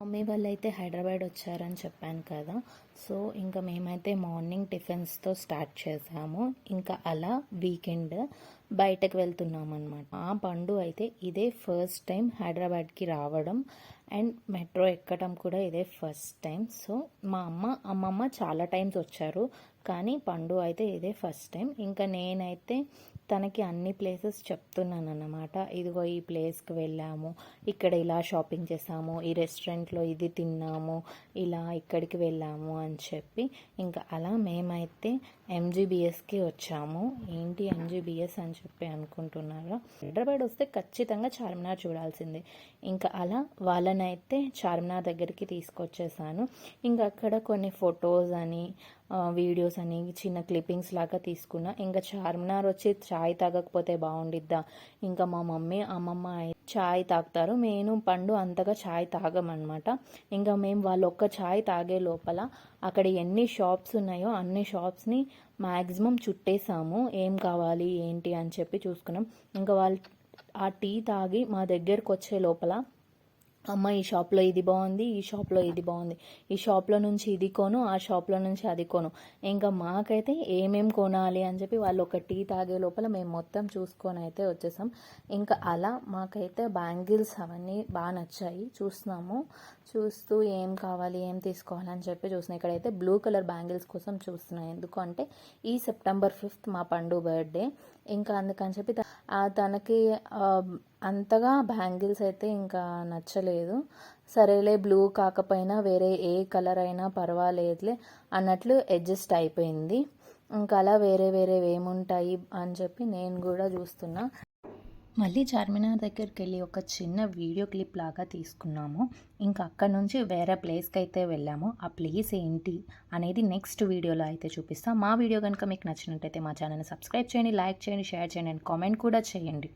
Mummy వాళ్ళు అయితే హైదరాబాద్ వచ్చారని చెప్పాను కదా. సో ఇంకా మేమైతే మార్నింగ్ టిఫిన్స్తో స్టార్ట్ చేసాము. ఇంకా అలా వీకెండ్ బయటకు వెళ్తున్నాం అనమాట ఆ పండు అయితే ఇదే ఫస్ట్ టైం హైదరాబాద్కి రావడం. అండ్ మెట్రో ఎక్కడం కూడా ఇదే ఫస్ట్ టైం. సో మా అమ్మ అమ్మమ్మ చాలా టైమ్స్ వచ్చారు కానీ పండు అయితే ఇదే ఫస్ట్ టైం. ఇంకా నేనైతే తనకి అన్ని ప్లేసెస్ చెప్తున్నాను అన్నమాట ఇదిగో ఈ ప్లేస్కి వెళ్ళాము ఇక్కడ ఇలా షాపింగ్ చేసాము ఈ రెస్టారెంట్లో ఇది తిన్నాము ఇలా ఇక్కడికి వెళ్ళాము అని చెప్పి ఇంకా అలా మేమైతే ఎంజీబీఎస్కి వచ్చాము. ఏంటి ఎంజీబీఎస్ అని చెప్పి అనుకుంటున్నారా? హైదరాబాద్ వస్తే ఖచ్చితంగా చార్మినార్ చూడాల్సిందే. ఇంకా అలా అయితే చార్మినార్ దగ్గరికి తీసుకొచ్చేసాను. ఇంకా అక్కడ కొన్ని ఫొటోస్ అని వీడియోస్ అని చిన్న క్లిప్పింగ్స్ లాగా తీసుకున్నా. ఇంకా చార్మినార్ వచ్చి చాయ్ తాగకపోతే బాగుండిద్దా? ఇంకా మా మమ్మీ అమ్మమ్మ చాయ్ తాగుతారు. నేను పండు అంతగా చాయ్ తాగమన్నమాట. ఇంకా మేము వాళ్ళు ఒక్క చాయ్ తాగే లోపల అక్కడ ఎన్ని షాప్స్ ఉన్నాయో అన్ని షాప్స్ని మ్యాక్సిమం చుట్టేసాము. ఏం కావాలి ఏంటి అని చెప్పి చూసుకున్నాం. ఇంకా వాళ్ళు ఆ టీ తాగి మా దగ్గరకు వచ్చే లోపల అమ్మ ఈ షాప్లో ఇది బాగుంది ఈ షాప్లో ఇది బాగుంది ఈ షాప్లో నుంచి ఇది కొను ఆ షాప్లో నుంచి అది కొను. ఇంకా మాకైతే ఏమేం కొనాలి అని చెప్పి వాళ్ళు ఒక టీ తాగే లోపల మేము మొత్తం చూసుకొని అయితే వచ్చేసాం. ఇంకా అలా మాకైతే బ్యాంగిల్స్ అవన్నీ బాగా నచ్చాయి. చూస్తున్నాము. చూస్తూ ఏం కావాలి ఏం తీసుకోవాలని చెప్పి చూసిన ఇక్కడైతే బ్లూ కలర్ బ్యాంగిల్స్ కోసం చూస్తున్నాం. ఎందుకు అంటే ఈ సెప్టెంబర్ ఫిఫ్త్ మా పండు బర్త్డే. ఇంకా అందుకని చెప్పి తనకి అంతగా బ్యాంగిల్స్ అయితే ఇంకా నచ్చలేదు. సరేలే బ్లూ కాకపోయినా వేరే ఏ కలర్ అయినా పర్వాలేదులే అన్నట్లు అడ్జస్ట్ అయిపోయింది. ఇంకా అలా వేరే వేరే ఏముంటాయి అని చెప్పి నేను కూడా చూస్తున్నా. మళ్ళీ చార్మినార్ దగ్గరికి వెళ్ళి ఒక చిన్న వీడియో క్లిప్ లాగా తీసుకున్నాము. ఇంకా అక్కడ నుంచి వేరే ప్లేస్కి అయితే వెళ్ళాము. ఆ ప్లేస్ ఏంటి అనేది నెక్స్ట్ వీడియోలో అయితే చూపిస్తాం. మా వీడియో కనుక మీకు నచ్చినట్టయితే మా ఛానల్ని సబ్స్క్రైబ్ చేయండి లైక్ చేయండి షేర్ చేయండి అండ్ కామెంట్ కూడా చేయండి.